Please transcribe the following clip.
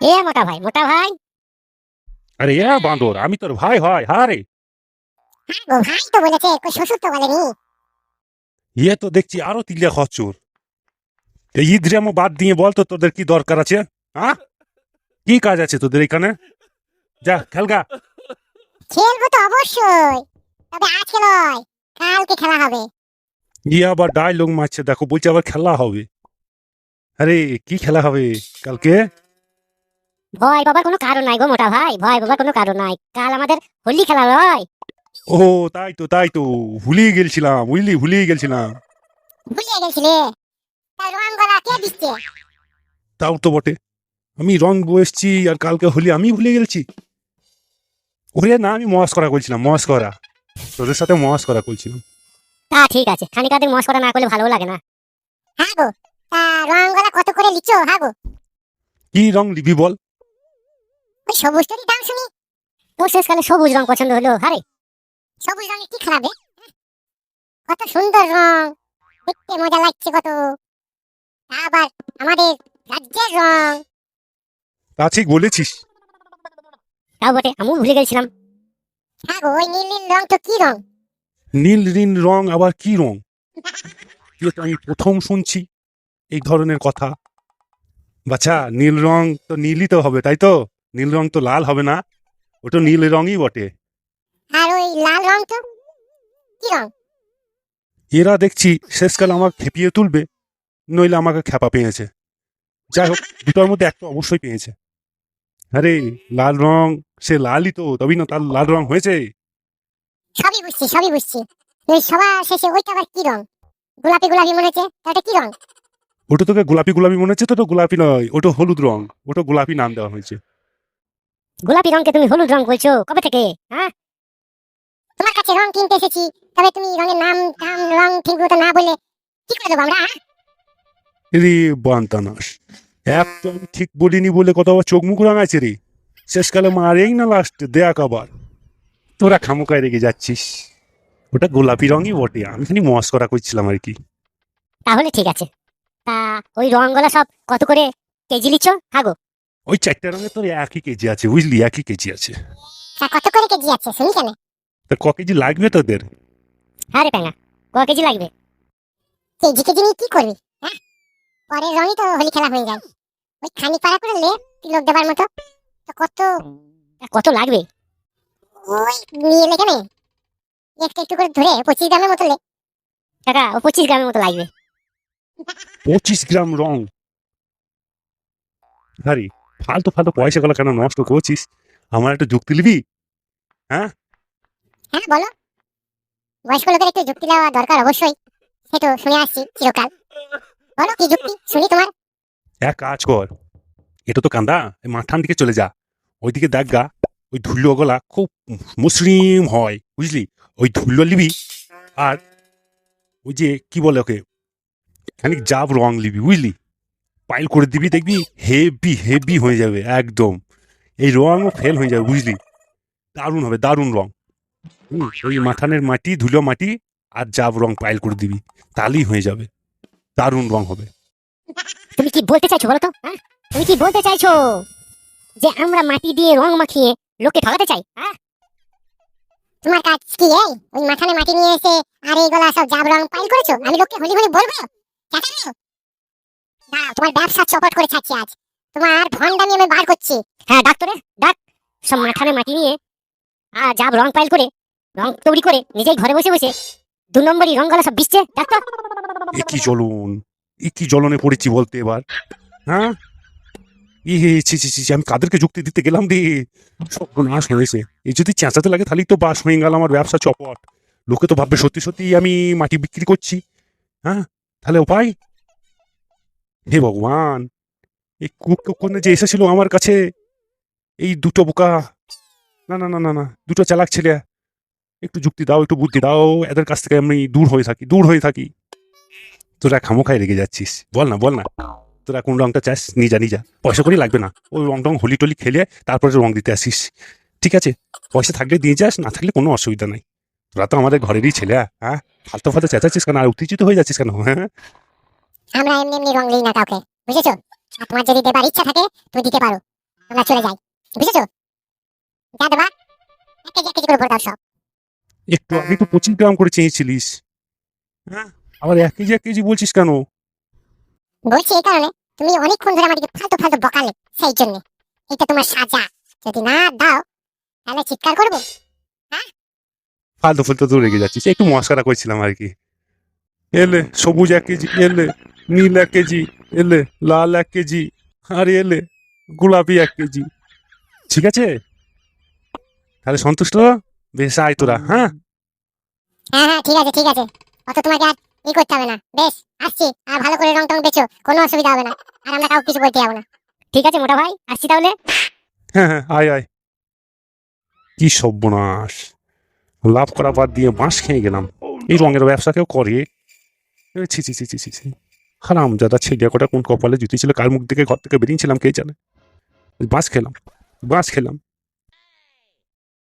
এ মোটা ভাই মোটা ভাই। আরে এ বাঁদর আমি তোর ভাই হয় হারে হ্যাঁ গো ভাই তো বলেছে কই শ্বশুর তো বলেনি ইয়ে তো দেখছি আরও তিলিয়া খচুর। এই ইদ্রিয়ামো বাদ দিয়ে বল তো তোদের কি দরকার আছে? হ্যাঁ? কি কাজ আছে তোদের এখানে? যা খেলগা খেলব তো অবশ্যই তবে আজকে নয় কালকে খেলা হবে। ইয়ে আবার ডায়লগ মারছে দেখো বলছে আবার খেলা হবে। আরে কি খেলা হবে কালকে? ভয় বাবার কোনো কারণ নাই গো মোটা ভাই ভয় বাবার কোনো কারণ নাই। কাল আমাদের হোলি খেলা নয় ও তাই তো তাই তো। ভুলিয়ে গেছিলাম বুঝলি? ভুলিয়ে গেছিলাম ভুলিয়ে গেছিলে তা রং গলা কে দিচ্ছে? তাও তো বটে। আমি রং বসছি আর কালকে হোলি আমি ভুলে গেছি ওরে না আমি মহাস করা করছিলাম মহাস করা তোদের সাথে মহাস করা করছিলাম। তা ঠিক আছে খানিকাদের মশ করা না করলে ভালো লাগে না। হ্যাঁ গো তা রং গলা কত করে লিচো? হ্যাঁ গো। কি রং লিবি বল? ওই সবুজটারই দাম শুনি। তোর শেষকালে সবুজ রং পছন্দ হলো হারে। সবুজ রঙে কি খেলাবে কত সুন্দর রং দেখতে মজা লাগছে কত। আবার আমাদের রাজ্যের রং তা ঠিক বলেছিস। তাও বটে আমিও ভুলে গেছিলাম। হ্যাঁ গো ওই নীল নীল রং তো কি রং নীল নীল রং আবার কি রং এটা আমি প্রথম শুনছি এই ধরনের কথা। বাচ্চা নীল রং তো নীলই তো হবে তাই তো? নীল রং তো লাল হবে না। ওটা নীল রঙই বটে। আর ওই লাল রং তো কি রং? এরা দেখছি শেষকাল আমাকে খেপিয়ে তুলবে নইলে আমাকে খেপা পেয়েছে। যাই হোক দুটোর মধ্যে একটা অবশ্যই পেয়েছে। আরে লাল রং সে লালই তো তবেই না তার লাল রং হয়েছে। সবই বুঝছি সবই বুঝছি। ওই সবার শেষে ওইটা আবার কি রং? গোলাপি গোলাপি মনে হচ্ছে তা ওটা কি রং? ওটা তোকে গোলাপি গোলাপি মনে হচ্ছে তো ওটা গোলাপি নয় ওটা হলুদ রং ওটা গোলাপি নাম দেওয়া হয়েছে। গোলাপি রংকে তুমি হলুদ রং বলছো? কবে থেকে? হ্যাঁ? তোমার কাছে রং কিনতে এসেছি তবে তুমি রঙের নাম টাম রং ঠিক মতো না বলে কি করে দেবো আমরা হ্যাঁ? রে বান্তানাস একদম ঠিক বলিনি বলে কত আবার চোখ মুখ রাঙাইছে রে। শেষকালে মারেই না লাস্টে দেখ আবার। তোরা খামোকায় রেগে যাচ্ছিস। ওটা গোলাপি রঙই বটে আমি খালি মস করা করছিলাম আর কি। তাহলে ঠিক আছে। তা ওই রংগুলো সব কত করে? কেজি লিচ্ছ হাগো। ওই চারটে রঙের তোর একই কেজি আছে বুঝলি? একই কেজি আছে। তা কত করে কেজি আছে? শুনি কেন? তা ক কেজি লাগবে তোদের? হ্যাঁ রে প্যাঙা ক কেজি লাগবে। কেজি কেজি নিয়ে কি করবি হ্যাঁ? পরের রঙই তো হোলি খেলা হয়ে যায়। ওই খানি পাড়া করে লে লোক দেবার মতো। তো কত কত লাগবে? ওই নিয়ে এলে কেন? একটু একটু করে ধরে পঁচিশ গ্রামের মতো লে। টাকা ও পঁচিশ গ্রামের মতো লাগবে। পঁচিশ গ্রাম রং। আরে ফালতু ফালতু পয়সা গুলো কেন নষ্ট করছিস? আমার একটা যুক্তি নিবি? হ্যাঁ? বলো। বয়স্ক লোকের একটু যুক্তি দেওয়া দরকার অবশ্যই। সে তো শুনে আসছি চিরকাল। বলো কি যুক্তি? শুনি তোমার। এক কাজ কর। এটা তো কান্দা। মাঠান দিকে চলে যা। ওইদিকে দেখ গা ওই ধুলো গলা খুব মসৃণ হয় বুঝলি? ওই ধুলো লিবি আর ওই যে কি বলে ওকে? খানিক জাব রং লিবি বুঝলি? পাইল করে দিবি, দেখবি হেভি হেভি হয়ে যাবে, একদম। এই রঙও ফেল হয়ে যাবে, বুঝলি? দারুণ হবে, দারুণ রং। ওই মাঠানের মাটি, ধুলো মাটি আর জাব রং পাইল করে দিবি, তাহলেই হয়ে যাবে। দারুণ রং হবে। তুমি কি বলতে চাইছো বলো তো হ্যাঁ? তুমি কি বলতে চাইছো যে আমরা মাটি দিয়ে রং মাখিয়ে লোককে ঠকাতে চাই হ্যাঁ? তোমার কাজ কি এই? ওই মাথানে মাটি নিয়ে এসে আর এইগুলা সব জাব রং পাইল করেছ? আমি লোককে হলি হলি বলব? দাঁড়াও, তোমার ব্যবসা চপট করে ছাড়ছি আজ। তোমার ভন্ডামি আমি বার করছি। হ্যাঁ ডাক তোরে, ডাক। সব মাথানে মাটি নিয়ে আর জাব রং পাইল করে, রং তৈরি করে নিজেই ঘরে বসে বসে দু নম্বরই রংগুলো সব বিচ্ছে ডাক তো। এ কি জ্বলন, এ কি জ্বলনে পড়েছি বলতে এবার। হ্যাঁ? ই হে ছি ছি ছি আমি কাদেরকে যুক্তি দিতে গেলাম রে। সর্বনাশ হয়েছে। এই যদি চেঁচাতে লাগে তাহলেই তো বাস হয়ে গেল আমার ব্যবসা চপট। লোকে তো ভাববে সত্যি সত্যি আমি মাটি বিক্রি করছি। হ্যাঁ? তাহলে উপায়? হে ভগবান, এই কুকুর যে এসেছিল আমার কাছে, এই দুটো বোকা। না না না না না, দুটো চালাক ছেলে। একটু যুক্তি দাও, একটু বুদ্ধি দাও, এদের কাছ থেকে আমি দূর হয়ে থাকি, দূর হয়ে থাকি। তোরা খামোখায় রেগে যাচ্ছিস। বল না বল না। তোরা কোন রংটা চাস? নিজা নিজা পয়সা করে লাগবে না। ওই রং টং হোলি টোলি খেলে তারপরে রং দিতে আসিস। ঠিক আছে? পয়সা থাকলে দিয়ে যাস, না থাকলে কোনো অসুবিধা নাই। তোরা তো আমাদের ঘরেরই ছেলে হ্যাঁ? ফালতু ফালতু চেঁচাচ্ছিস কেন? আর উত্তেজিত হয়ে যাচ্ছিস কেন? হ্যাঁ? আমরা এমনি এমনি রং লিই না কাউকে বুঝেছ? আর তোমার যদি দেবার ইচ্ছা থাকে তুমি দিতে পারো। আমরা চলে যাই বুঝেছ? যা দেবা এক কেজি এক কেজি করে ভরে দাও সব। একটু আগে তো পঁচিশ গ্রাম করে চেয়েছিলিস। হ্যাঁ? আবার এক কেজি এক কেজি বলছিস কেন? বলছি এই কারণে তুমি অনেকক্ষণ ধরে আমাকে ফালতু ফালতু বকালে সেই জন্য। এটা তোমার সাজা। যদি না দাও তাহলে চিৎকার করব? ফালতু ফালতু তো রেগে যাচ্ছিস। একটু মস্কারা করছিলাম আর কি। এলে সবুজ এক কেজি এলে নীল এক কেজি এলে লাল এক কেজি আর এলে গোলাপি এক কেজি। ঠিক আছে? তাহলে সন্তুষ্ট? বেশ আয় তোরা হ্যাঁ? হ্যাঁ হ্যাঁ ঠিক আছে ঠিক আছে। অত তোমাকে আর ই করতে হবে না। বেশ আসছি। আর ভালো করে রং টং বেচো কোনো অসুবিধা হবে না। আর আমরা কাউকে কিছু বলতে যাব না। ঠিক আছে মোটা ভাই? আসছি তাহলে? হ্যাঁ হ্যাঁ আয় আয়। কি সর্বনাশ। লাভ করা বাদ দিয়ে বাঁশ খেয়ে গেলাম। এই রঙের ব্যবসা কেউ করে? ছি ছি ছি ছি ছি ছি। হারাম দাদা ছেলে কটা কোন কপালে জুতি ছিল কার মুখ থেকে ঘর থেকে বেরিয়েছিলাম কে জানে? বাস খেলাম বাস খেলাম।